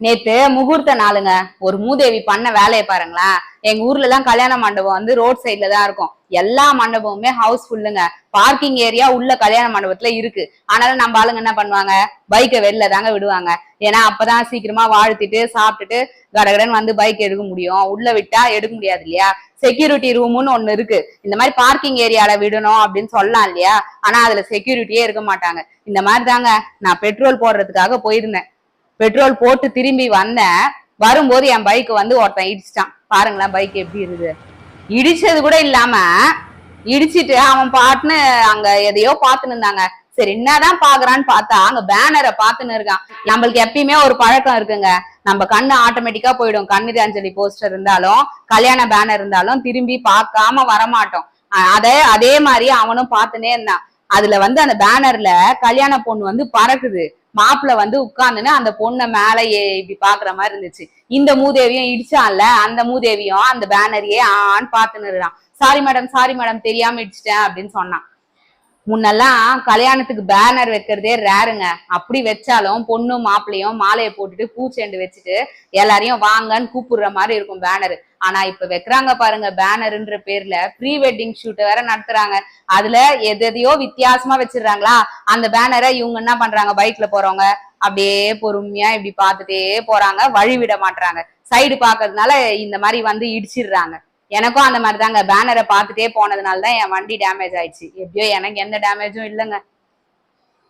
நேத்து முகூர்த்த நாளுங்க. ஒரு மூதேவி பண்ண வேலையை பாருங்களேன் எங்க ஊர்ல எல்லாம் கல்யாண மண்டபம் வந்து ரோட் சைட்ல தான் இருக்கும். எல்லா மண்டபமுமே ஹவுஸ் ஃபுல்லுங்க பார்க்கிங் ஏரியா உள்ள கல்யாண மண்டபத்துல இருக்கு. ஆனாலும் நம்ம ஆளுங்க என்ன பண்ணுவாங்க? பைக்கை வெளில தாங்க விடுவாங்க. ஏன்னா அப்பதான் சீக்கிரமா வாழ்த்திட்டு சாப்பிட்டுட்டு கடகடன் வந்து பைக் எடுக்க முடியும். உள்ள விட்டா எடுக்க முடியாது இல்லையா? செக்யூரிட்டி ரூம்னு ஒண்ணு இருக்கு. இந்த மாதிரி பார்க்கிங் ஏரியால விடணும் அப்படின்னு சொல்லலாம் இல்லையா? ஆனா அதுல செக்யூரிட்டியே இருக்க மாட்டாங்க. இந்த மாதிரி தாங்க. நான் பெட்ரோல் போடுறதுக்காக போயிருந்தேன். பெட்ரோல் போட்டு திரும்பி வந்தேன் வரும்போது என் பைக் வந்து ஒருத்தன் இடிச்சிட்டான். பாருங்களேன் பைக் எப்படி இருக்குது. இடிச்சது கூட இல்லாம இடிச்சிட்டு அவன் பாட்டுன்னு அங்க எதையோ பாத்துன்னு இருந்தாங்க. சரி என்னதான் பாக்குறான்னு பார்த்தா அங்க பேனரை பாத்துன்னு இருக்கான். நம்மளுக்கு எப்பயுமே ஒரு பழக்கம் இருக்குங்க. நம்ம கண்ணு ஆட்டோமேட்டிக்கா போயிடும். கண்ணீர் அஞ்சலி போஸ்டர் இருந்தாலும் கல்யாண பேனர் இருந்தாலும் திரும்பி பார்க்காம வரமாட்டோம். அதே அதே மாதிரி அவனும் பார்த்துனே இருந்தான். அதுல வந்து அந்த பேனர்ல கல்யாண பொண்ணு வந்து பறக்குது. மாப்பிள்ள வந்து உட்கார்ந்துன்னு அந்த பொண்ணை மேல இப்படி பாக்குற மாதிரி இருந்துச்சு. இந்த மூதேவியும் இடிச்சான்ல அந்த மூதேவியும் அந்த பேனரையே ஆன்னு பாத்துன்னு சாரி மேடம் சாரி மேடம் தெரியாம இடிச்சிட்டேன் அப்படின்னு சொன்னான். முன்னெல்லாம் கல்யாணத்துக்கு பேனர் வைக்கிறதே ரேருங்க அப்படி வச்சாலும் பொண்ணும் மாப்பிள்ளையும் மாலையை போட்டுட்டு பூச்செண்டு வச்சுட்டு எல்லாரையும் வாங்கன்னு கூப்பிடுற மாதிரி இருக்கும் பேனர் ஆனா இப்ப வைக்கிறாங்க பாருங்க பேனர்ன்ற பேர்ல ப்ரீ வெட்டிங் ஷூட்டை வேற நடத்துறாங்க. அதுல எதையோ வித்தியாசமா வச்சிடுறாங்களா? அந்த பேனரை இவங்க என்ன பண்றாங்க? பைக்ல போறவங்க அப்படியே பொறுமையா இப்படி பார்த்துட்டே போறாங்க. வழி விட மாட்றாங்க. சைடு பாக்குறதுனால இந்த மாதிரி வந்து இடிச்சிடுறாங்க. எனக்கும் அந்த மாதிரி தாங்க பேனரை பார்த்துட்டே போனதுனால தான் என் வண்டி டேமேஜ் ஆயிடுச்சு. எப்படியோ எனக்கு எந்த டேமேஜும் இல்லைங்க.